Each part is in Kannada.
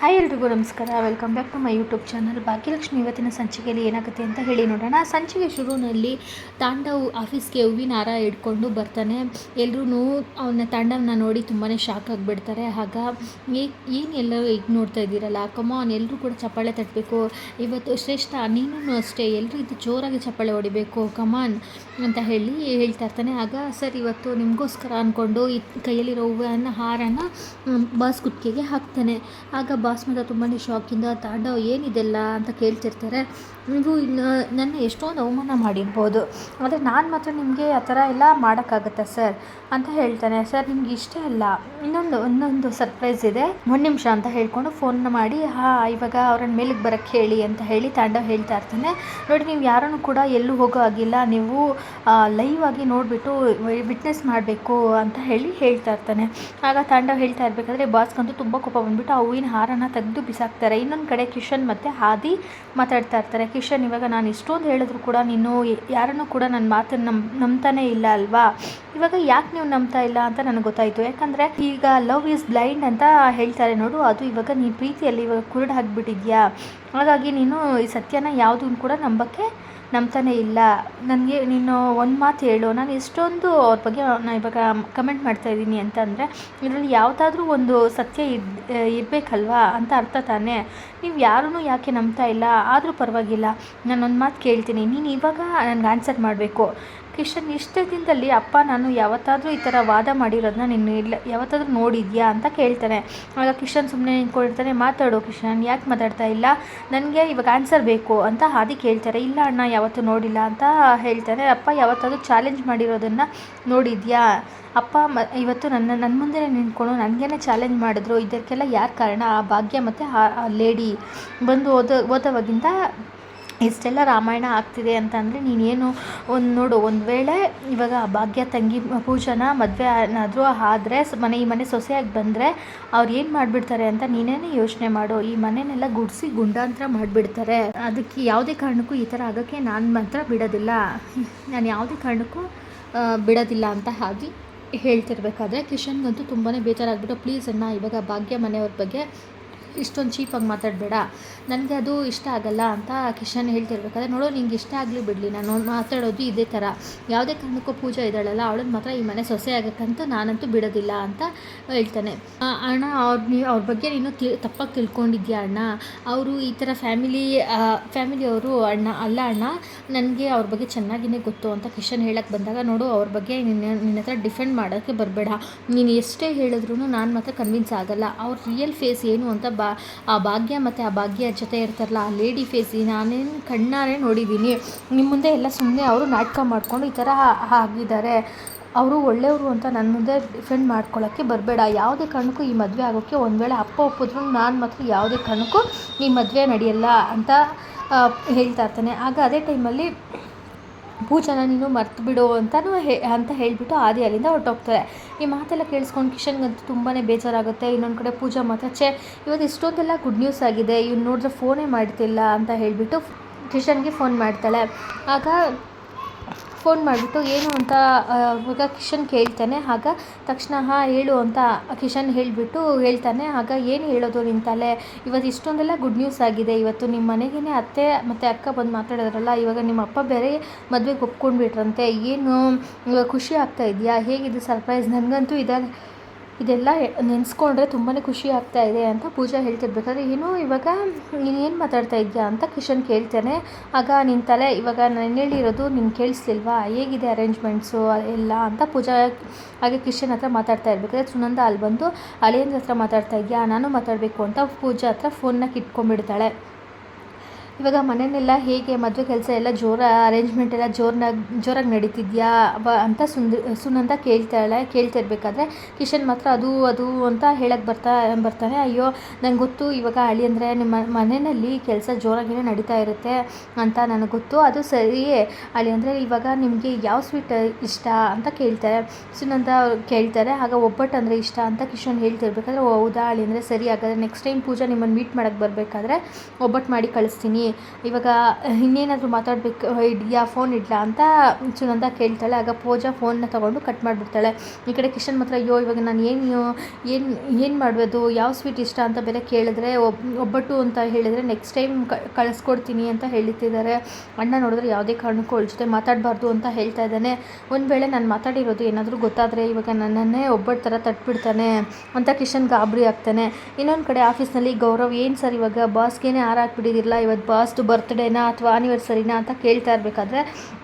还 ಎಲ್ರಿಗೂ ನಮಸ್ಕಾರ. Welcome back to my YouTube channel Bhagyalakshmi ಇವತ್ತಿನ ಸಂಚಿಕೆಯಲ್ಲಿ ಏನಾಗುತ್ತೆ ಅಂತ ಹೇಳಿ ನೋಡೋಣ. ಸಂಚಿಕೆ ಶುರುವಿನಲ್ಲಿ ತಾಂಡವ್ ಆಫೀಸ್ಗೆ ಹೂವಿನ ಹಾರ ಇಟ್ಕೊಂಡು ಬರ್ತಾನೆ. ಎಲ್ಲರೂ ಅವನ ತಾಂಡವನ್ನ ನೋಡಿ ತುಂಬಾ ಶಾಕ್ ಆಗಿಬಿಡ್ತಾರೆ. ಆಗ ಏನು ಎಲ್ಲರೂ ಈಗ ನೋಡ್ತಾ ಇದ್ದೀರಲ್ಲ? ಕಮಾನ್ ಎಲ್ಲರೂ ಕೂಡ ಚಪ್ಪಾಳೆ ತಟ್ಟಬೇಕು ಇವತ್ತು ಶ್ರೇಷ್ಠ ನೀನು ಅಷ್ಟೇ. ಎಲ್ಲರೂ ಇದು ಜೋರಾಗಿ ಚಪ್ಪಾಳೆ ಹೊಡಿಬೇಕು. ಕಮಾನ್ ಅಂತ ಹೇಳಿ ಹೇಳ್ತಾ ಇರ್ತಾನೆ. ಆಗ, ಸರ್, ಇವತ್ತು ನಿಮಗೋಸ್ಕರ ಅಂದ್ಕೊಂಡು ಈ ಕೈಯಲ್ಲಿರೋ ಹೂವನ್ನು ಹಾರನ ಬಾಸ್ ಕುತ್ತಿಗೆಗೆ ಹಾಕ್ತಾನೆ. ಆಗ ಬಾಸ್ ಮಾತ್ರ ತುಂಬಾ ಶಾಕಿಂದ ತಾಂಡವ್ ಏನಿದೆಲ್ಲ? ಅಂತ ಕೇಳ್ತಿರ್ತಾರೆ. ನೀವು ಇನ್ನು ನನ್ನ ಎಷ್ಟೊಂದು ಅವಮಾನ ಮಾಡಿರ್ಬೋದು. ಆದರೆ ನಾನು ಮಾತ್ರ ನಿಮಗೆ ಆ ಥರ ಎಲ್ಲ ಮಾಡೋಕ್ಕಾಗತ್ತಾ, ಸರ್? ಅಂತ ಹೇಳ್ತಾನೆ. ಸರ್, ನಿಮ್ಗೆ ಇಷ್ಟ ಅಲ್ಲ. ಇನ್ನೊಂದು ಒಂದೊಂದು ಸರ್ಪ್ರೈಸ್ ಇದೆ. ಒಂದು ನಿಮಿಷ ಅಂತ ಹೇಳ್ಕೊಂಡು ಫೋನ್ ಮಾಡಿ, ಹಾ, ಇವಾಗ ಅವ್ರನ್ನ ಮೇಲಿಗೆ ಬರೋಕ್ಕೆ ಹೇಳಿ ಅಂತ ಹೇಳಿ ತಾಂಡವ ಹೇಳ್ತಾ ಇರ್ತಾನೆ. ನೋಡಿ, ನೀವು ಯಾರನ್ನು ಕೂಡ ಎಲ್ಲೂ ಹೋಗೋ ಆಗಿಲ್ಲ ನೀವು ಲೈವ್ ಆಗಿ ನೋಡಿಬಿಟ್ಟು ವಿಟ್ನೆಸ್ ಮಾಡಬೇಕು ಅಂತ ಹೇಳಿ ಹೇಳ್ತಾ ಇರ್ತಾನೆ. ಆಗ ತಾಂಡವ ಹೇಳ್ತಾ ಇರಬೇಕಾದ್ರೆ ಬಾಸ್ಗಂತೂ ತುಂಬ ಕೋಪ ಬಂದ್ಬಿಟ್ಟು ಆ ಹೂವಿನ ಹಾರನ ತೆಗೆದು ಬಿಸಾಕ್ತಾರೆ. ಇನ್ನೊಂದು ಕಡೆ ಕಿಶನ್ ಮತ್ತು ಹಾದಿ ಮಾತಾಡ್ತಾ ಇರ್ತಾರೆ. ಕಿಶನ್, ಇವಾಗ ನಾನು ಇಷ್ಟೊಂದು ಹೇಳಿದ್ರು ಕೂಡ ನೀನು ಯಾರನ್ನು ಕೂಡ ನನ್ನ ಮಾತನ್ನು ನಮ್, ನಂಬ್ತಾನೆ ಇಲ್ಲ ಅಲ್ವಾ? ಇವಾಗ ಯಾಕೆ ನೀವು ನಂಬ್ತಾ ಇಲ್ಲ ಅಂತ ನನಗೆ ಗೊತ್ತಾಯಿತು. ಯಾಕಂದರೆ ಈಗ ಲವ್ ಈಸ್ ಬ್ಲೈಂಡ್ ಅಂತ ಹೇಳ್ತಾರೆ ನೋಡು. ಅದು ಇವಾಗ ನೀನು ಪ್ರೀತಿಯಲ್ಲಿ ಇವಾಗ ಕುರುಡು ಹಾಕ್ಬಿಟ್ಟಿದ್ಯಾ ಹಾಗಾಗಿ ನೀನು ಈ ಸತ್ಯನ ಯಾವುದನ್ನು ಕೂಡ ನಂಬಕ್ಕೆ ನಂಬ್ತಾನೆ ಇಲ್ಲ. ನನಗೆ ನೀನು ಒಂದು ಮಾತು ಹೇಳು. ನಾನು ಎಷ್ಟೊಂದು ಅವ್ರ ಬಗ್ಗೆ ನಾನು ಇವಾಗ ಕಮೆಂಟ್ ಮಾಡ್ತಾ ಇದ್ದೀನಿ ಅಂತಂದರೆ, ಇದರಲ್ಲಿ ಯಾವುದಾದ್ರೂ ಒಂದು ಸತ್ಯ ಇದ್ ಇರಬೇಕಲ್ವಾ ಅಂತ ಅರ್ಥ ತಾನೇ. ನೀವು ಯಾರೂ ಯಾಕೆ ನಂಬ್ತಾ ಇಲ್ಲ? ಆದರೂ ಪರವಾಗಿಲ್ಲ. ನಾನು ಒಂದು ಮಾತು ಕೇಳ್ತೀನಿ. ನೀನು ಇವಾಗ ನನಗೆ ಆನ್ಸರ್ ಮಾಡಬೇಕು. ಕಿಶನ್ ಇಷ್ಟು ದಿನದಲ್ಲಿ ಅಪ್ಪ ನಾನು ಯಾವತ್ತಾದರೂ ಈ ಥರ ವಾದ ಮಾಡಿರೋದನ್ನ ನೀನು ಇಲ್ಲ, ಯಾವತ್ತಾದರೂ ನೋಡಿದ್ಯಾ ಅಂತ ಕೇಳ್ತಾನೆ. ಆಗ ಕಿಶನ್ ಸುಮ್ಮನೆ ನಿಂತ್ಕೊಂಡಿರ್ತಾನೆ, ಮಾತಾಡು ಕಿಶನ್ ಯಾಕೆ ಮಾತಾಡ್ತಾ ಇಲ್ಲ? ನನಗೆ ಇವಾಗ ಆನ್ಸರ್ ಬೇಕು ಅಂತ ಹಾದಿ ಕೇಳ್ತಾರೆ. ಇಲ್ಲ ಅಣ್ಣ, ಯಾವತ್ತೂ ನೋಡಿಲ್ಲ ಅಂತ ಹೇಳ್ತಾನೆ. ಅಪ್ಪ, ಯಾವತ್ತಾದರೂ ಚಾಲೆಂಜ್ ಮಾಡಿರೋದನ್ನು ನೋಡಿದ್ಯಾ? ಅಪ್ಪ, ಮ, ಇವತ್ತು ನನ್ನ ನನ್ನ ಮುಂದೆ ನಿಂತ್ಕೊಂಡು ನನಗೇನೆ ಚಾಲೆಂಜ್ ಮಾಡಿದ್ರು. ಇದಕ್ಕೆಲ್ಲ ಯಾರು ಕಾರಣ? ಆ ಭಾಗ್ಯ ಮತ್ತು ಆ ಲೇಡಿ ಬಂದು ಓದೋ, ಓದೋವಾಗಿಂದ ಇಷ್ಟೆಲ್ಲ ರಾಮಾಯಣ ಆಗ್ತಿದೆ ಅಂತಂದರೆ ನೀನೇನು ಒಂದು ನೋಡು, ಒಂದು ವೇಳೆ ಇವಾಗ ಭಾಗ್ಯ ತಂಗಿ ಪೂಜನ ಮದುವೆ ಏನಾದರೂ ಆದರೆ ಮನೆ, ಈ ಮನೆ ಸೊಸೆಯಾಗಿ ಬಂದರೆ ಅವ್ರು ಏನು ಮಾಡಿಬಿಡ್ತಾರೆ ಅಂತ ನೀನೇನೇ ಯೋಚನೆ ಮಾಡು. ಈ ಮನೆನೆಲ್ಲ ಗುಡಿಸಿ ಗುಂಡಾಂತರ ಮಾಡಿಬಿಡ್ತಾರೆ. ಅದಕ್ಕೆ ಯಾವುದೇ ಕಾರಣಕ್ಕೂ ಈ ಥರ ಆಗೋಕ್ಕೆ ನಾನು ಮಾತ್ರ ಬಿಡೋದಿಲ್ಲ. ನಾನು ಯಾವುದೇ ಕಾರಣಕ್ಕೂ ಬಿಡೋದಿಲ್ಲ ಅಂತ ಹಾಗೆ ಹೇಳ್ತಿರ್ಬೇಕಾದ್ರೆ ಕಿಶನ್ಗಂತೂ ತುಂಬಾ ಬೇಜಾರಾಗ್ಬಿಟ್ಟು, ಪ್ಲೀಸ್ ಅಣ್ಣ, ಇವಾಗ ಭಾಗ್ಯ ಮನೆಯವ್ರ ಬಗ್ಗೆ ಇಷ್ಟೊಂದು ಚೀಪಾಗಿ ಮಾತಾಡಬೇಡ. ನನಗೆ ಅದು ಇಷ್ಟ ಆಗಲ್ಲ ಅಂತ ಕಿಶನ್ ಹೇಳ್ತಿರ್ಬೇಕಾದ್ರೆ, ನೋಡೋ, ನಿಂಗೆ ಇಷ್ಟ ಆಗಲಿ ಬಿಡಲಿ, ನಾನು ಮಾತಾಡೋದು ಇದೇ ಥರ. ಯಾವುದೇ ಕಾರಣಕ್ಕೂ ಪೂಜಾ ಇದ್ದಾಳಲ್ಲ ಅವಳನ್ನ ಮಾತ್ರ ಈ ಮನೆ ಸೊಸೆ ಆಗೋಕ್ಕಂತೂ ನಾನಂತೂ ಬಿಡೋದಿಲ್ಲ ಅಂತ ಹೇಳ್ತಾನೆ. ಅಣ್ಣ, ಅವ್ರ ಅವ್ರ ಬಗ್ಗೆ ನೀನು ತಿ ತಪ್ಪಾಗಿ ತಿಳ್ಕೊಂಡಿದ್ಯಾ ಅಣ್ಣ? ಅವರು ಈ ಥರ ಫ್ಯಾಮಿಲಿ ಫ್ಯಾಮಿಲಿಯವರು ಅಣ್ಣ, ಅಲ್ಲ ಅಣ್ಣ, ನನಗೆ ಅವ್ರ ಬಗ್ಗೆ ಚೆನ್ನಾಗಿಯೇ ಗೊತ್ತು ಅಂತ ಕಿಶನ್ ಹೇಳಕ್ಕೆ ಬಂದಾಗ, ನೋಡು, ಅವ್ರ ಬಗ್ಗೆ ನಿನ್ನ ನಿನ್ನ ಹತ್ರ ಡಿಫೆಂಡ್ ಮಾಡೋಕ್ಕೆ ಬರಬೇಡ. ನೀನು ಎಷ್ಟೇ ಹೇಳಿದ್ರು ನಾನು ಮಾತ್ರ ಕನ್ವಿನ್ಸ್ ಆಗಲ್ಲ. ಅವ್ರ ರಿಯಲ್ ಫೇಸ್ ಏನು ಅಂತ ಬಾ ಆ ಭಾಗ್ಯ ಮತ್ತು ಆ ಭಾಗ್ಯ ಜೊತೆ ಇರ್ತಾರಲ್ಲ, ಆ ಲೇಡಿ ಫೇಸ್ ನಾನೇನು ಕಣ್ಣಾರೆ ನೋಡಿದ್ದೀನಿ ನಿಮ್ಮ ಮುಂದೆ ಎಲ್ಲ ಸುಮ್ಮನೆ ಅವರು ನಾಟಕ ಮಾಡಿಕೊಂಡು ಈ ಥರ ಆಗಿದ್ದಾರೆ ಅವರು ಒಳ್ಳೆಯವರು ಅಂತ ನನ್ನ ಮುಂದೆ ಡಿಫೆಂಡ್ ಮಾಡ್ಕೊಳ್ಳೋಕ್ಕೆ ಬರಬೇಡ. ಯಾವುದೇ ಕಾರಣಕ್ಕೂ ಈ ಮದುವೆ ಆಗೋಕ್ಕೆ ಒಂದು ವೇಳೆ ಅಪ್ಪ ಒಪ್ಪಿದ್ರು ನಾನು ಮಾತ್ರ ಯಾವುದೇ ಕಾರಣಕ್ಕೂ ಈ ಮದುವೆ ನಡೆಯಲ್ಲ ಅಂತ ಹೇಳ್ತಾ ಇರ್ತಾನೆ. ಆಗ ಅದೇ ಟೈಮಲ್ಲಿ ಪೂಜಾನ ನೀನು ಮರ್ತು ಬಿಡು ಅಂತಲೂ ಹೇ, ಅಂತ ಹೇಳಿಬಿಟ್ಟು ಆದಿ ಅಲ್ಲಿಂದ ಹೊರಟೋಗ್ತಾರೆ ಈ ಮಾತೆಲ್ಲ ಕೇಳಿಸ್ಕೊಂಡು ಕಿಶನ್ಗಂತೂ ತುಂಬಾ ಬೇಜಾರಾಗುತ್ತೆ. ಇನ್ನೊಂದು ಕಡೆ ಪೂಜಾ ಮಾತ್ರ ಛೇ, ಇವತ್ತು ಇಷ್ಟೊಂದೆಲ್ಲ ಗುಡ್ ನ್ಯೂಸ್ ಆಗಿದೆ. ಇವ್ನು ನೋಡಿದ್ರೆ ಫೋನೇ ಮಾಡ್ತಿಲ್ಲ ಅಂತ ಹೇಳಿಬಿಟ್ಟು ಕಿಶನ್ಗೆ ಫೋನ್ ಮಾಡ್ತಾಳೆ. ಆಗ ಫೋನ್ ಮಾಡಿಬಿಟ್ಟು, ಏನು ಅಂತ ಇವಾಗ ಕಿಶನ್ ಕೇಳ್ತಾನೆ, ಆಗ ತಕ್ಷಣ, ಹಾಂ, ಹೇಳು ಅಂತ ಕಿಶನ್ ಹೇಳಿಬಿಟ್ಟು ಹೇಳ್ತಾನೆ, ಆಗ ಏನು ಹೇಳೋದು ನಿನ್ನ ತಲೆ? ಇವತ್ತು ಇಷ್ಟೊಂದೆಲ್ಲ ಗುಡ್ ನ್ಯೂಸ್ ಆಗಿದೆ. ಇವತ್ತು ನಿಮ್ಮ ಮನೆಗೇ ಅತ್ತೆ ಮತ್ತು ಅಕ್ಕ ಬಂದು ಮಾತಾಡಿದ್ರಲ್ಲ, ಇವಾಗ ನಿಮ್ಮ ಅಪ್ಪ ಬೇರೆ ಮದುವೆಗೆ ಒಪ್ಕೊಂಡ್ಬಿಟ್ರಂತೆ. ಏನು, ಇವಾಗ ಖುಷಿ ಆಗ್ತಾ ಇದೆಯಾ? ಹೇಗಿದೆ ಸರ್ಪ್ರೈಸ್ ನನಗಂತೂ ಇದ್ದಾರೆ ಇದೆಲ್ಲ ನೆನೆಸ್ಕೊಂಡ್ರೆ ತುಂಬಾ ಖುಷಿ ಆಗ್ತಾ ಇದೆ ಅಂತ ಪೂಜಾ ಹೇಳ್ತಿರ್ಬೇಕಾದ್ರೆ, ಏನು ಇವಾಗ ಏನು ಮಾತಾಡ್ತಾ ಇದೆಯಾ? ಅಂತ ಕಿಶನ್ ಕೇಳ್ತಾನೆ. ಆಗ ನಿನ್ನ ತಲೆ, ಇವಾಗ ನಾನು ಹೇಳಿರೋದು ನಿನ್ನ ಕೇಳಿಸ್ಲಿಲ್ವಾ? ಹೇಗಿದೆ ಅರೇಂಜ್ಮೆಂಟ್ಸು ಎಲ್ಲ ಅಂತ ಪೂಜಾ ಹಾಗೆ ಕಿಶನ್ ಹತ್ರ ಮಾತಾಡ್ತಾ ಇರ್ಬೇಕಾದ್ರೆ, ಸುನಂದ ಅಲ್ಲಿ ಬಂದು ಅಳಿಯಂದ್ರ ಹತ್ರ ಮಾತಾಡ್ತಾ ಇದೆಯಾ? ನಾನು ಮಾತಾಡಬೇಕು ಅಂತ ಪೂಜಾ ಹತ್ರ ಫೋನ್ನ ಕಿಟ್ಕೊಂಡ್ಬಿಡ್ತಾಳೆ ಇವಾಗ ಮನೆಯಲ್ಲೆಲ್ಲ ಹೇಗೆ ಮದುವೆ ಕೆಲಸ ಎಲ್ಲ ಜೋರ ಅರೇಂಜ್ಮೆಂಟ್ ಎಲ್ಲ ಜೋರ್ನಾಗಿ ಜೋರಾಗಿ ನಡೀತಿದ್ಯಾ ಬ ಅಂತ ಸುಂದ, ಸುನಂದ ಕೇಳ್ತಾಳೆ ಕೇಳ್ತಿರ್ಬೇಕಾದ್ರೆ ಕಿಶನ್ ಮಾತ್ರ ಅದು ಅದು ಅಂತ ಹೇಳಕ್ಕೆ ಬರ್ತಾ, ಬರ್ತಾನೆ. ಅಯ್ಯೋ, ನಂಗೆ ಗೊತ್ತು, ಇವಾಗ ಅಳಿ ಅಂದರೆ ನಿಮ್ಮ ಮನೆಯಲ್ಲಿ ಕೆಲಸ ಜೋರಾಗಿಯೇ ನಡೀತಾ ಇರುತ್ತೆ ಅಂತ ನನಗೆ ಗೊತ್ತು. ಅದು ಸರಿಯೇ. ಅಳಿ ಅಂದರೆ ಇವಾಗ ನಿಮಗೆ ಯಾವ ಸ್ವೀಟ್ ಇಷ್ಟ ಅಂತ ಕೇಳ್ತಾರೆ. ಸುನಂದ ಕೇಳ್ತಾರೆ, ಆಗ ಒಬ್ಬಟ್ಟು ಅಂದರೆ ಇಷ್ಟ ಅಂತ ಕಿಶನ್ ಹೇಳ್ತಿರ್ಬೇಕಾದ್ರೆ ಹೌದಾ, ಅಳಿ ಅಂದರೆ ಸರಿ, ಹಾಗಾದರೆ ನೆಕ್ಸ್ಟ್ ಟೈಮ್ ಪೂಜಾ ನಿಮ್ಮನ್ನು ಮೀಟ್ ಮಾಡೋಕ್ಕೆ ಬರಬೇಕಾದ್ರೆ ಒಬ್ಬಟ್ಟು ಮಾಡಿ ಕಳಿಸ್ತೀನಿ ಇವಾಗ, ಇನ್ನೇನಾದರೂ ಮಾತಾಡಬೇಕು ಇಡಿಯಾ ಫೋನ್ ಇಡಲಾ ಅಂತ ಸುನಂದ ಕೇಳ್ತಾಳೆ. ಆಗ ಪೂಜಾ ಫೋನ್ನ ತೊಗೊಂಡು ಕಟ್ ಮಾಡಿಬಿಡ್ತಾಳೆ. ಈ ಕಡೆ ಕಿಶನ್ ಮಾತ್ರ, ಅಯ್ಯೋ, ಇವಾಗ ನಾನು ಏನು ಏನು ಏನು ಮಾಡ್ಬೋದು ಯಾವ ಸ್ವೀಟ್ ಇಷ್ಟ? ಅಂತ ಬೇರೆ ಕೇಳಿದ್ರೆ, ಒಬ್, ಒಬ್ಬಟ್ಟು ಅಂತ ಹೇಳಿದರೆ ನೆಕ್ಸ್ಟ್ ಟೈಮ್ ಕಳಿಸ್ಕೊಡ್ತೀನಿ ಅಂತ ಹೇಳ್ತಿದ್ದಾರೆ. ಅಣ್ಣ ನೋಡಿದ್ರೆ ಯಾವುದೇ ಕಾರಣಕ್ಕೂ ಅವಳ ಜೊತೆ ಮಾತಾಡಬಾರ್ದು ಅಂತ ಹೇಳ್ತಾ ಇದ್ದಾನೆ. ಒಂದು ವೇಳೆ ನಾನು ಮಾತಾಡಿರೋದು ಏನಾದರೂ ಗೊತ್ತಾದರೆ ಇವಾಗ ನನ್ನನ್ನೇ ಒಬ್ಬಟ್ಟು ಥರ ತಟ್ಬಿಡ್ತಾನೆ ಅಂತ ಕಿಶನ್ ಗಾಬರಿ ಆಗ್ತಾನೆ. ಇನ್ನೊಂದು ಕಡೆ ಆಫೀಸ್ನಲ್ಲಿ ಗೌರವ್, ಏನು ಸರ್ ಇವಾಗ? ಬಾಸ್ಗೇನೆ ಹಾರ ಇವತ್ತು ಇವತ್ತು ಬಾಸ್ದು ಬರ್ತ್ಡೇನಾ ಅಥವಾ ಆನಿವರ್ಸರಿನಾ ಅಂತ ಕೇಳ್ತಾ ಇರಬೇಕಾದ್ರೆ,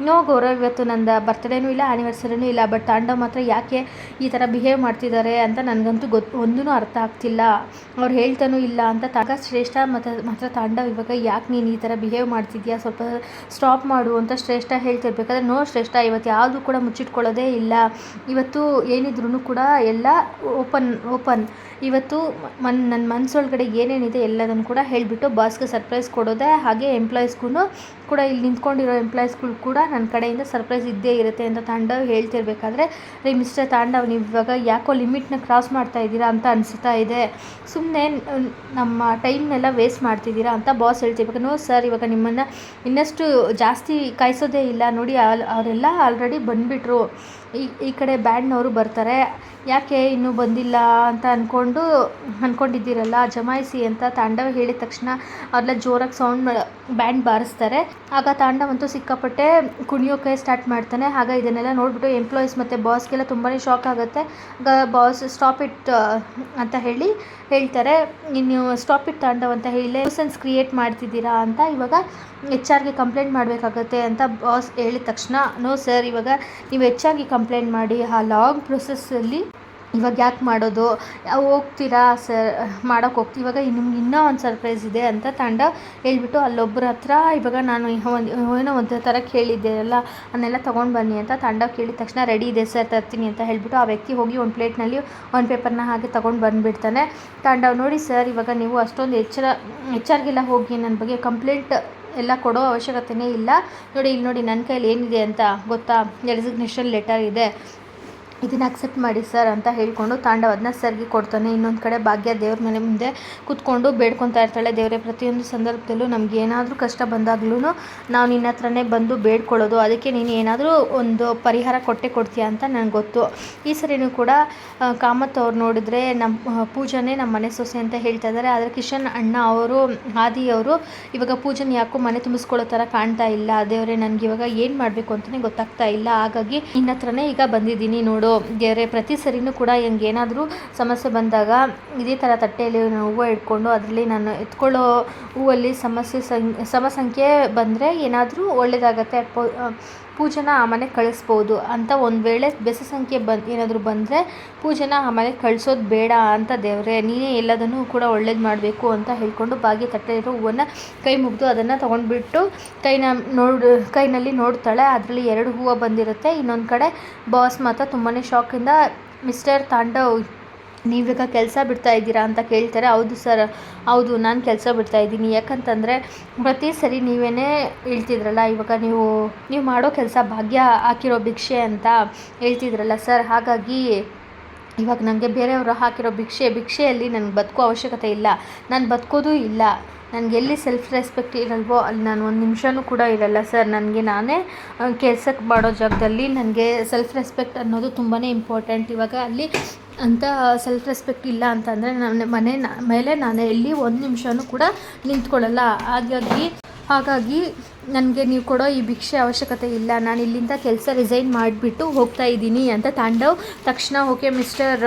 ನೋ ಗೌರವ್, ಇವತ್ತು ನಂದು ಬರ್ತ್ಡೇನೂ ಇಲ್ಲ ಆನಿವರ್ಸರಿನೂ ಇಲ್ಲ ಬಟ್ ತಾಂಡವ್ ಮಾತ್ರ ಯಾಕೆ ಈ ಥರ ಬಿಹೇವ್ ಮಾಡ್ತಿದ್ದಾರೆ ಅಂತ ನನಗಂತೂ ಗೊತ್ತು ಒಂದೂ ಅರ್ಥ ಆಗ್ತಿಲ್ಲ. ಅವ್ರು ಹೇಳ್ತಾನೂ ಇಲ್ಲ ಅಂತ ತಾಗ ಶ್ರೇಷ್ಠ ಮತ್ತು ಮಾತ್ರ ತಾಂಡವ್ ಇವಾಗ ಯಾಕೆ ನೀನು ಈ ಥರ ಬಿಹೇವ್ ಮಾಡ್ತಿದ್ಯಾ? ಸ್ವಲ್ಪ ಸ್ಟಾಪ್ ಮಾಡು ಅಂತ ಶ್ರೇಷ್ಠ ಹೇಳ್ತಿರ್ಬೇಕಾದ್ರೆ, ನೋ ಶ್ರೇಷ್ಠ, ಇವತ್ತು ಯಾವುದು ಕೂಡ ಮುಚ್ಚಿಟ್ಕೊಳ್ಳೋದೇ ಇಲ್ಲ. ಇವತ್ತು ಏನಿದ್ರು ಕೂಡ ಎಲ್ಲ ಓಪನ್ ಓಪನ್ ಇವತ್ತು ಮನ್ ನನ್ನ ಮನಸ್ಸೊಳಗಡೆ ಏನೇನಿದೆ ಎಲ್ಲದನ್ನು ಕೂಡ ಹೇಳಿಬಿಟ್ಟು ಬಾಸ್ಗೆ ಸರ್ಪ್ರೈಸ್ ಕೊಡೋದೆ ಹಾಗೆ ಎಂಪ್ಲಾಯೀಸ್ಗೂ ಕೂಡ ಇಲ್ಲಿ ನಿಂತ್ಕೊಂಡಿರೋ ಎಂಪ್ಲಾಯೀಸ್ಗಳು ಕೂಡ ನನ್ನ ಕಡೆಯಿಂದ ಸರ್ಪ್ರೈಸ್ ಇದ್ದೇ ಇರುತ್ತೆ ಅಂತ ತಾಂಡವ್ ಹೇಳ್ತಿರ್ಬೇಕಾದ್ರೆ, ರೀ ಮಿಸ್ಟರ್ ತಾಂಡವ್ ನೀವು ಇವಾಗ ಯಾಕೋ ಲಿಮಿಟ್ನ ಕ್ರಾಸ್ ಮಾಡ್ತಾ ಇದ್ದೀರಾ ಅಂತ ಅನಿಸ್ತಾ ಇದೆ. ಸುಮ್ಮನೆ ನಮ್ಮ ಟೈಮ್ನೆಲ್ಲ ವೇಸ್ಟ್ ಮಾಡ್ತಿದ್ದೀರಾ ಅಂತ ಬಾಸ್ ಹೇಳ್ತಿರ್ಬೇಕು. ನೋ ಸರ್ ಇವಾಗ ನಿಮ್ಮನ್ನು ಇನ್ನಷ್ಟು ಜಾಸ್ತಿ ಕಾಯಿಸೋದೇ ಇಲ್ಲ. ನೋಡಿ ಅವರೆಲ್ಲ ಆಲ್ರೆಡಿ ಬಂದುಬಿಟ್ರು. ಈ ಈ ಕಡೆ ಬ್ಯಾಂಡ್ನವರು ಬರ್ತಾರೆ. ಯಾಕೆ ಇನ್ನೂ ಬಂದಿಲ್ಲ ಅಂತ ಅಂದ್ಕೊಂಡು ಅಂದ್ಕೊಂಡಿದ್ದೀರಲ್ಲ ಜಮಾಯಿಸಿ ಅಂತ ತಾಂಡವ ಹೇಳಿದ ತಕ್ಷಣ ಅವರೆಲ್ಲ ಜೋರಾಗಿ ಸೌಂಡ್ ಬ್ಯಾಂಡ್ ಬಾರಿಸ್ತಾರೆ. ಆಗ ತಾಂಡವಂತೂ ಸಿಕ್ಕಾಪಟ್ಟೆ ಕುಣಿಯೋಕೆ ಸ್ಟಾರ್ಟ್ ಮಾಡ್ತಾನೆ. ಆಗ ಇದನ್ನೆಲ್ಲ ನೋಡಿಬಿಟ್ಟು ಎಂಪ್ಲಾಯೀಸ್ ಮತ್ತು ಬಾಸ್ಗೆಲ್ಲ ತುಂಬಾ ಶಾಕ್ ಆಗುತ್ತೆ. ಆಗ ಬಾಸ್ ಸ್ಟಾಪ್ ಇಟ್ ಅಂತ ಹೇಳಿ ಹೇಳ್ತಾರೆ. ಇನ್ನು ಸ್ಟಾಪ್ ಇಟ್ ತಾಂಡವ್ ಅಂತ ಹೇಳಿ ನ್ಯೂಸೆನ್ಸ್ ಕ್ರಿಯೇಟ್ ಮಾಡ್ತಿದ್ದೀರಾ ಅಂತ ಇವಾಗ ಎಚ್ ಆರ್ಗೆ ಕಂಪ್ಲೇಂಟ್ ಮಾಡಬೇಕಾಗತ್ತೆ ಅಂತ ಬಾಸ್ ಹೇಳಿದ ತಕ್ಷಣ ನೋ ಸರ್ ಇವಾಗ ನೀವು ಹೆಚ್ಚಾಗಿ ಕಂಪ್ಲೇಂಟ್ ಮಾಡಿ. ಆ ಲಾಂಗ್ ಪ್ರೊಸೆಸ್ಸಲ್ಲಿ ಇವಾಗ ಯಾಕೆ ಮಾಡೋದು? ಹೋಗ್ತೀರಾ ಸರ್? ಮಾಡೋಕ್ಕೆ ಹೋಗ್ತೀವಿ ಇವಾಗ ನಿಮ್ಗೆ ಇನ್ನೂ ಒಂದು ಸರ್ಪ್ರೈಸ್ ಇದೆ ಅಂತ ತಂಡ ಹೇಳಿಬಿಟ್ಟು ಅಲ್ಲೊಬ್ಬರ ಹತ್ರ ಇವಾಗ ನಾನು ಒಂದು ಏನೋ ಒಂದು ಥರ ಕೇಳಿದ್ದೆ ಅಲ್ಲ ಅದನ್ನೆಲ್ಲ ತೊಗೊಂಡು ಬನ್ನಿ ಅಂತ ತಂಡ ಕೇಳಿದ ತಕ್ಷಣ ರೆಡಿ ಇದೆ ಸರ್, ತರ್ತೀನಿ ಅಂತ ಹೇಳಿಬಿಟ್ಟು ಆ ವ್ಯಕ್ತಿ ಹೋಗಿ ಒಂದು ಪ್ಲೇಟ್ನಲ್ಲಿ ಒಂದು ಪೇಪರ್ನ ಹಾಗೆ ತೊಗೊಂಡು ಬಂದುಬಿಡ್ತಾನೆ. ತಂಡ ನೋಡಿ ಸರ್, ಇವಾಗ ನೀವು ಅಷ್ಟೊಂದು ಎಚ್ಚರ, ಎಚ್ಚರಿಗೆಲ್ಲ ಹೋಗಿ ನನ್ನ ಬಗ್ಗೆ ಕಂಪ್ಲೇಂಟ್ ಎಲ್ಲ ಕೊಡೋ ಅವಶ್ಯಕತೆಯೇ ಇಲ್ಲ. ನೋಡಿ, ಇಲ್ಲಿ ನೋಡಿ ನನ್ನ ಕೈಯಲ್ಲಿ ಏನಿದೆ ಅಂತ ಗೊತ್ತಾ? ರೆಸಿಗ್ನೇಷನ್ ಲೆಟರ್ ಇದೆ. ಇದನ್ನು ಅಕ್ಸೆಪ್ಟ್ ಮಾಡಿ ಸರ್ ಅಂತ ಹೇಳ್ಕೊಂಡು ತಾಂಡವದನ್ನ ಸರ್ಗೆ ಕೊಡ್ತಾನೆ. ಇನ್ನೊಂದು ಕಡೆ ಭಾಗ್ಯ ದೇವ್ರ ಮನೆ ಮುಂದೆ ಕೂತ್ಕೊಂಡು ಬೇಡ್ಕೊತಾ ಇರ್ತಾಳೆ. ದೇವರೇ, ಪ್ರತಿಯೊಂದು ಸಂದರ್ಭದಲ್ಲೂ ನಮ್ಗೆ ಏನಾದರೂ ಕಷ್ಟ ಬಂದಾಗ್ಲೂ ನಾವು ನಿನ್ನ ಹತ್ರನೇ ಬಂದು ಬೇಡ್ಕೊಳ್ಳೋದು. ಅದಕ್ಕೆ ನೀನು ಏನಾದರೂ ಒಂದು ಪರಿಹಾರ ಕೊಟ್ಟೆ ಕೊಡ್ತೀಯ ಅಂತ ನನಗೆ ಗೊತ್ತು. ಈ ಸರಿನೂ ಕೂಡ ಕಾಮತ್ ಅವ್ರು ನೋಡಿದ್ರೆ ನಮ್ಮ ಪೂಜಾನೇ ನಮ್ಮ ಮನೆ ಸೊಸೆ ಅಂತ ಹೇಳ್ತಾ ಇದ್ದಾರೆ ಆದರೆ ಕಿಶನ್ ಅಣ್ಣ ಅವರು ಆದಿಯವರು ಇವಾಗ ಪೂಜನ್ ಯಾಕೋ ಮನೆ ತುಂಬಿಸ್ಕೊಳ್ಳೋ ಥರ ಕಾಣ್ತಾ ಇಲ್ಲ. ದೇವರೇ, ನನಗೆ ಇವಾಗ ಏನು ಮಾಡಬೇಕು ಅಂತಲೇ ಗೊತ್ತಾಗ್ತಾ ಇಲ್ಲ. ಹಾಗಾಗಿ ನಿನ್ನ ಹತ್ರನೇ ಈಗ ಬಂದಿದ್ದೀನಿ ನೋಡು. ದೇವರೇ ಪ್ರತಿ ಸರಿನೂ ಕೂಡ ಹಿಂಗೆ ಏನಾದರೂ ಸಮಸ್ಯೆ ಬಂದಾಗ ಇದೇ ಥರ ತಟ್ಟೆಯಲ್ಲಿ ಹೂವು ಇಟ್ಕೊಂಡು ಅದರಲ್ಲಿ ನಾನು ಎತ್ಕೊಳ್ಳೋ ಹೂವಲ್ಲಿ ಸಮಸ್ಯೆ ಸಂ ಸಮಸಂಖ್ಯೆ ಬಂದರೆ ಏನಾದರೂ ಒಳ್ಳೆಯದಾಗತ್ತೆ ಪೂಜನ ಆ ಮನೆಗೆ ಕಳಿಸ್ಬೋದು ಅಂತ ಒಂದು ವೇಳೆ ಬೆಸ ಸಂಖ್ಯೆ ಬಂದು ಏನಾದರೂ ಬಂದರೆ ಪೂಜೆನ ಆ ಮನೆಗೆ ಕಳಿಸೋದು ಬೇಡ ಅಂತ ದೇವರೇ, ನೀನೇ ಎಲ್ಲದನ್ನೂ ಕೂಡ ಒಳ್ಳೇದು ಮಾಡಬೇಕು ಅಂತ ಹೇಳ್ಕೊಂಡು ಬಾಗಿ ತಟ್ಟೆಲಿರೋ ಹೂವನ್ನು ಕೈ ಮುಗಿದು ಅದನ್ನು ತೊಗೊಂಡ್ಬಿಟ್ಟು ಕೈನ ನೋಡು, ಕೈನಲ್ಲಿ ನೋಡ್ತಾಳೆ. ಅದರಲ್ಲಿ ಎರಡು ಹೂವು ಬಂದಿರುತ್ತೆ. ಇನ್ನೊಂದು ಕಡೆ ಬಾಸ್ ಮಾತ್ರ ತುಂಬಾ ಶಾಕಿಂದ ಮಿಸ್ಟರ್ ತಾಂಡವ್ ನೀವೀಗ ಕೆಲಸ ಬಿಡ್ತಾ ಇದ್ದೀರಾ ಅಂತ ಕೇಳ್ತಾರೆ, ಹೌದು ಸರ್, ಹೌದು, ನಾನು ಕೆಲಸ ಬಿಡ್ತಾ ಇದ್ದೀನಿ. ಯಾಕಂತಂದರೆ ಪ್ರತಿ ಸರಿ ನೀವೇನೇ ಹೇಳ್ತಿದ್ರಲ್ಲ, ಇವಾಗ ನೀವು ನೀವು ಮಾಡೋ ಕೆಲಸ ಭಾಗ್ಯ ಹಾಕಿರೋ ಭಿಕ್ಷೆ ಅಂತ ಹೇಳ್ತಿದ್ರಲ್ಲ ಸರ್, ಹಾಗಾಗಿ ಇವಾಗ ನನಗೆ ಬೇರೆಯವರು ಹಾಕಿರೋ ಭಿಕ್ಷೆ, ಭಿಕ್ಷೆಯಲ್ಲಿ ನನಗೆ ಬದುಕೋ ಅವಶ್ಯಕತೆ ಇಲ್ಲ. ನಾನು ಬದುಕೋದು ಇಲ್ಲ. ನನಗೆ ಎಲ್ಲಿ ಸೆಲ್ಫ್ ರೆಸ್ಪೆಕ್ಟ್ ಇರಲ್ವೋ ಅಲ್ಲಿ ನಾನು ಒಂದು ನಿಮಿಷನೂ ಕೂಡ ಇರಲ್ಲ ಸರ್. ನನಗೆ ನಾನೇ ಕೆಲ್ಸಕ್ಕೆ ಮಾಡೋ ಜಾಗದಲ್ಲಿ ನನಗೆ ಸೆಲ್ಫ್ ರೆಸ್ಪೆಕ್ಟ್ ಅನ್ನೋದು ತುಂಬಾ ಇಂಪಾರ್ಟೆಂಟ್ ಇವಾಗ ಅಲ್ಲಿ ಅಂತ ಸೆಲ್ಫ್ ರೆಸ್ಪೆಕ್ಟ್ ಇಲ್ಲ ಅಂತಂದರೆ ನನ್ನ ಮನೆ, ಮೇಲೆ ನಾನು ಎಲ್ಲಿ ಒಂದು ನಿಮಿಷನೂ ಕೂಡ ನಿಂತ್ಕೊಳ್ಳಲ್ಲ. ಹಾಗಾಗಿ ಹಾಗಾಗಿ ನನಗೆ ನೀವು ಕೊಡೋ ಈ ಭಿಕ್ಷೆ ಅವಶ್ಯಕತೆ ಇಲ್ಲ. ನಾನು ಇಲ್ಲಿಂದ ಕೆಲಸ ರಿಸೈನ್ ಮಾಡಿಬಿಟ್ಟು ಹೋಗ್ತಾ ಇದ್ದೀನಿ ಅಂತ ತಾಂಡವ್. ತಕ್ಷಣ ಓಕೆ ಮಿಸ್ಟರ್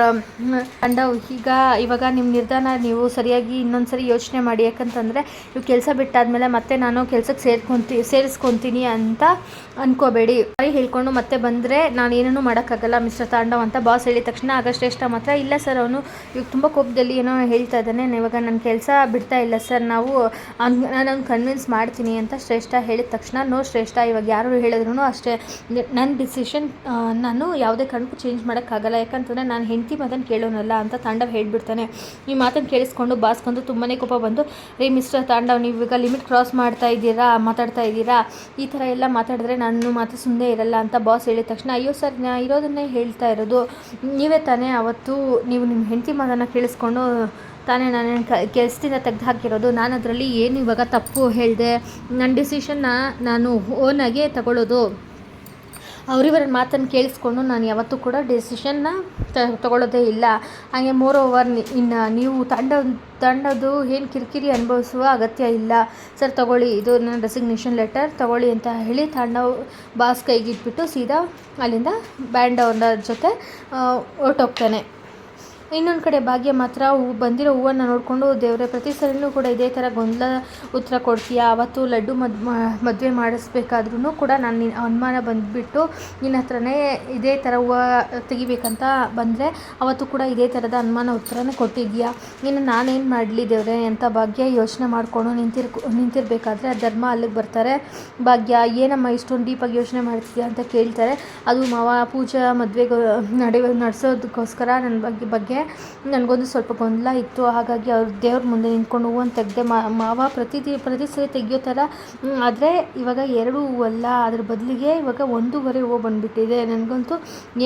ತಾಂಡವ್, ಈಗ ಇವಾಗ ನಿಮ್ಮ ನಿರ್ಧಾರ ನೀವು ಸರಿಯಾಗಿ ಇನ್ನೊಂದು ಸರಿ ಯೋಚನೆ ಮಾಡಿ. ಯಾಕಂತಂದರೆ ನೀವು ಕೆಲಸ ಬಿಟ್ಟಾದಮೇಲೆ ಮತ್ತೆ ನಾನು ಕೆಲಸಕ್ಕೆ ಸೇರ್ಕೊಂತಿ, ಸೇರಿಸ್ಕೊತೀನಿ ಅಂತ ಅಂದ್ಕೋಬೇಡಿ ಸರಿ ಹೇಳ್ಕೊಂಡು ಮತ್ತೆ ಬಂದರೆ ನಾನು ಏನೂ ಮಾಡೋಕ್ಕಾಗಲ್ಲ ಮಿಸ್ಟರ್ ತಾಂಡವ್ ಅಂತ ಬಾಸ್ ಹೇಳಿದ ತಕ್ಷಣ ಆಗ ಶ್ರೇಷ್ಠ ಮಾತ್ರ, ಇಲ್ಲ ಸರ್ ಅವನು ಇವಾಗ ತುಂಬ ಕೋಪದಲ್ಲಿ ಏನೋ ಹೇಳ್ತಾ ಇದ್ದಾನೆ. ಇವಾಗ ನನ್ನ ಕೆಲಸ ಬಿಡ್ತಾ ಇಲ್ಲ ಸರ್ ನಾವು ನಾನು ಕನ್ವಿನ್ಸ್ ಮಾಡ್ತೀನಿ ಅಂತ ಶ್ರೇಷ್ಠ ಹೇಳಿದ ತಕ್ಷಣ, ನೋ ಶ್ರೇಷ್ಠ, ಇವಾಗ ಯಾರು ಹೇಳಿದ್ರು ಅಷ್ಟೇ. ನನ್ನ ಡಿಸಿಷನ್ ನಾನು ಯಾವುದೇ ಕಾರಣಕ್ಕೂ ಚೇಂಜ್ ಮಾಡೋಕ್ಕಾಗಲ್ಲ. ಯಾಕಂತಂದರೆ ನಾನು ಹೆಂಡತಿ ಮಾತನ್ನು ಕೇಳೋನಲ್ಲ ಅಂತ ತಾಂಡವ್ ಹೇಳಿಬಿಡ್ತಾನೆ. ಈ ಮಾತನ್ನು ಕೇಳಿಸ್ಕೊಂಡು ಬಾಸ್ಕೊಂಡು ತುಂಬಾ ಕೋಪ ಬಂದು, ರೀ ಮಿಸ್ಟರ್ ತಾಂಡವ್, ನೀವು ಈಗ ಲಿಮಿಟ್ ಕ್ರಾಸ್ ಮಾಡ್ತಾ ಇದ್ದೀರಾ? ಮಾತಾಡ್ತಾ ಇದ್ದೀರಾ? ಈ ಥರ ಎಲ್ಲ ಮಾತಾಡಿದ್ರೆ ನಾನು ಮಾತು ಸುಮ್ಮನೆ ಇರಲ್ಲ ಅಂತ ಬಾಸ್ ಹೇಳಿದ ತಕ್ಷಣ, ಅಯ್ಯೋ ಸರ್ ನಾ ಇರೋದನ್ನೇ ಹೇಳ್ತಾ ಇರೋದು. ನೀವೇ ತಾನೇ ಅವತ್ತು ನೀವು ನಿಮ್ಮ ಹೆಂಡತಿ ಮಾತನ್ನು ಕೇಳಿಸ್ಕೊಂಡು ತಾನೇ ನಾನು ಕೆಲಸದಿಂದ ತೆಗೆದು ಹಾಕಿರೋದು, ನಾನು ಅದರಲ್ಲಿ ಏನು ಇವಾಗ ತಪ್ಪು ಹೇಳಿದೆ, ನನ್ನ ಡಿಸಿಷನ್ನ ನಾನು ಓನಾಗೆ ತಗೊಳ್ಳೋದು. ಅವರಿವರ ಮಾತನ್ನು ಕೇಳಿಸ್ಕೊಂಡು ನಾನು ಯಾವತ್ತೂ ಕೂಡ ಡೆಸಿಷನ್ನ ತಗೊಳ್ಳೋದೇ ಇಲ್ಲ. ಹಾಗೆ ಮೋರ್ ಓವರ್ ಇನ್ನು ನೀವು ತಂಡ ತಂಡದ್ದು ಏನು ಕಿರಿಕಿರಿ ಅನುಭವಿಸುವ ಅಗತ್ಯ ಇಲ್ಲ. ಸರ್, ತಗೊಳ್ಳಿ, ಇದು ನನ್ನ ರೆಸಿಗ್ನೇಷನ್ ಲೆಟರ್ ತಗೊಳ್ಳಿ ಅಂತ ಹೇಳಿ ತಂಡ ಬಾಸ್ ಕೈಗಿಟ್ಬಿಟ್ಟು ಸೀದಾ ಅಲ್ಲಿಂದ ಬ್ಯಾಂಡ್ ಅವ್ರ ಜೊತೆ ಹೊರ್ಟೋಗ್ತಾನೆ. ಇನ್ನೊಂದು ಕಡೆ ಭಾಗ್ಯ ಮಾತ್ರ, ಹೂ ಬಂದಿರೋ ಹೂವನ್ನು ನೋಡಿಕೊಂಡು ದೇವರೇ, ಪ್ರತಿ ಸಲನೂ ಕೂಡ ಇದೇ ಥರ ಗೊಂದಲ ಉತ್ತರ ಕೊಡ್ತೀಯಾ? ಅವತ್ತು ಲಡ್ಡು ಮದ್ ಮದುವೆ ಮಾಡಿಸ್ಬೇಕಾದ್ರೂ ಕೂಡ ನಾನು ನಿನ್ನ ಅನುಮಾನ ಬಂದುಬಿಟ್ಟು ನಿನ್ನ ಹತ್ರನೇ ಇದೇ ಥರ ಹೂವು ತೆಗಿಬೇಕಂತ ಬಂದರೆ ಅವತ್ತು ಕೂಡ ಇದೇ ಥರದ ಅನುಮಾನ ಉತ್ತರನೇ ಕೊಟ್ಟಿದ್ಯಾ ಇನ್ನು ನಾನೇನು ಮಾಡಲಿ ದೇವರೇ ಅಂತ ಭಾಗ್ಯ? ಯೋಚನೆ ಮಾಡಿಕೊಂಡು ನಿಂತಿರ್ ನಿಂತಿರಬೇಕಾದ್ರೆ ಧರ್ಮ ಅಲ್ಲಿಗೆ ಬರ್ತಾರೆ. ಭಾಗ್ಯ, ಏನಮ್ಮ ಇಷ್ಟೊಂದು ಡೀಪಾಗಿ ಯೋಚನೆ ಮಾಡ್ತಿದ್ಯಾ ಅಂತ ಕೇಳ್ತಾರೆ. ಅದು ಮಾವ ಪೂಜಾ ಮದುವೆಗೆ, ನಡೆಯೋ, ನಡೆಸೋದಕ್ಕೋಸ್ಕರ ನನ್ನ ಬಗ್ಗೆ ಬಗ್ಗೆ ನನಗೊಂದು ಸ್ವಲ್ಪ ಗೊಂದಲ ಇತ್ತು. ಹಾಗಾಗಿ ಅವ್ರ ದೇವ್ರ ಮುಂದೆ ನಿಂತ್ಕೊಂಡು ಹೂವನ್ನು ತೆಗೆದೆ ಮಾವ ಪ್ರತಿ ದಿ ಪ್ರತಿ ಸರಿ ತೆಗಿಯೋ ಥರ ಆದರೆ ಇವಾಗ ಎರಡು ಹೂವಲ್ಲ ಅದ್ರ ಬದಲಿಗೆ ಇವಾಗ ಒಂದೂವರೆ ಹೂವು ಬಂದುಬಿಟ್ಟಿದೆ. ನನಗಂತೂ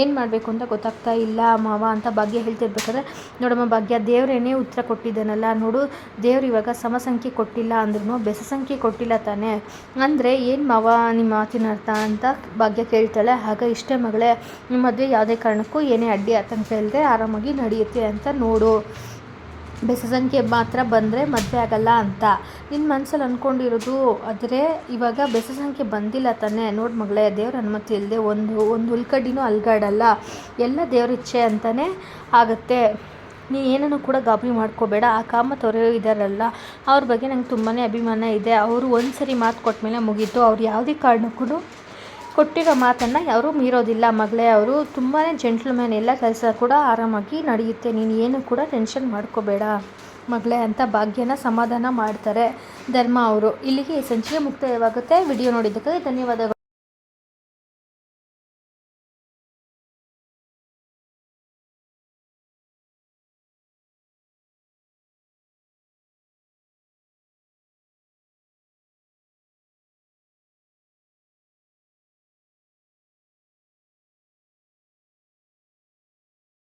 ಏನು ಮಾಡಬೇಕು ಅಂತ ಗೊತ್ತಾಗ್ತಾ ಇಲ್ಲ ಮಾವ ಅಂತ ಭಾಗ್ಯ ಹೇಳ್ತಿರ್ಬೇಕಾದ್ರೆ, ನೋಡಮ್ಮ ಭಾಗ್ಯ ದೇವರೇನೇ ಉತ್ತರ ಕೊಟ್ಟಿದ್ದಾನಲ್ಲ ನೋಡು, ದೇವ್ರು ಇವಾಗ ಸಮ ಸಂಖ್ಯೆ ಕೊಟ್ಟಿಲ್ಲ ಅಂದ್ರೂ ಬೆಸ ಸಂಖ್ಯೆ ಕೊಟ್ಟಿಲ್ಲ ತಾನೇ. ಅಂದರೆ ಏನು ಮಾವ ನಿಮ್ಮ ಮಾತಿನ ಅರ್ಥ ಅಂತ ಭಾಗ್ಯ ಕೇಳ್ತಾಳೆ. ಆಗ ಇಷ್ಟೇ ಮಗಳೇ ನಿಮ್ಮ ಮದುವೆ ಯಾವುದೇ ಕಾರಣಕ್ಕೂ ಏನೇ ಅಡ್ಡಿ ಆತಂಕ ಇಲ್ಲದೆ ಆರಾಮಾಗಿ ನಡೆಯುತ್ತೆ ನಡೆಯುತ್ತೆ ಅಂತ ನೋಡು. ಬೆಸ ಸಂಖ್ಯೆ ಮಾತ್ರ ಬಂದರೆ ಮದುವೆ ಆಗಲ್ಲ ಅಂತ. ನಿನ್ನ ಮನಸ್ಸಲ್ಲಿ ಅಂದ್ಕೊಂಡಿರೋದು ಆದರೆ ಇವಾಗ ಬೆಸ ಸಂಖ್ಯೆ ಬಂದಿಲ್ಲ ತಾನೇ. ನೋಡಿ ಮಗಳೇ, ದೇವ್ರ ಅನುಮತಿ ಇಲ್ಲದೆ ಒಂದು ಒಂದು ಹುಲ್ಕಡ್ಡಿನೂ ಅಲ್ಗಾಡಲ್ಲ. ಎಲ್ಲ ದೇವ್ರ ಇಚ್ಛೆ ಅಂತಲೇ ಆಗುತ್ತೆ. ನೀ ಏನನ್ನು ಕೂಡ ಗಾಬರಿ ಮಾಡ್ಕೋಬೇಡ. ಆ ಕಾಮತವರು ಇದ್ದಾರಲ್ಲ ಅವ್ರ ಬಗ್ಗೆ ನಂಗೆ ತುಂಬಾ ಅಭಿಮಾನ ಇದೆ. ಅವರು ಒಂದು ಸರಿ ಮಾತು ಕೊಟ್ಟ ಮೇಲೆ ಮುಗೀತು. ಅವ್ರು ಯಾವುದೇ ಕಾರಣಕ್ಕೂ ಕೊಟ್ಟಿರೋ ಮಾತನ್ನು ಯಾರೂ ಮೀರೋದಿಲ್ಲ. ಮಗಳೇ, ಅವರು ತುಂಬಾ ಜೆಂಟ್ಲ್ಮ್ಯಾನ್ ಎಲ್ಲ ಕೆಲಸ ಕೂಡ ಆರಾಮಾಗಿ ನಡೆಯುತ್ತೆ. ನೀನು ಏನು ಕೂಡ ಟೆನ್ಷನ್ ಮಾಡ್ಕೋಬೇಡ ಮಗಳೇ ಅಂತ ಭಾಗ್ಯನ ಸಮಾಧಾನ ಮಾಡ್ತಾರೆ ಧರ್ಮ ಅವರು. ಇಲ್ಲಿಗೆ ಸಂಚಿಕೆ ಮುಕ್ತಾಯವಾಗುತ್ತೆ. ವಿಡಿಯೋ ನೋಡಿದ್ದಕ್ಕೆ ಧನ್ಯವಾದಗಳು.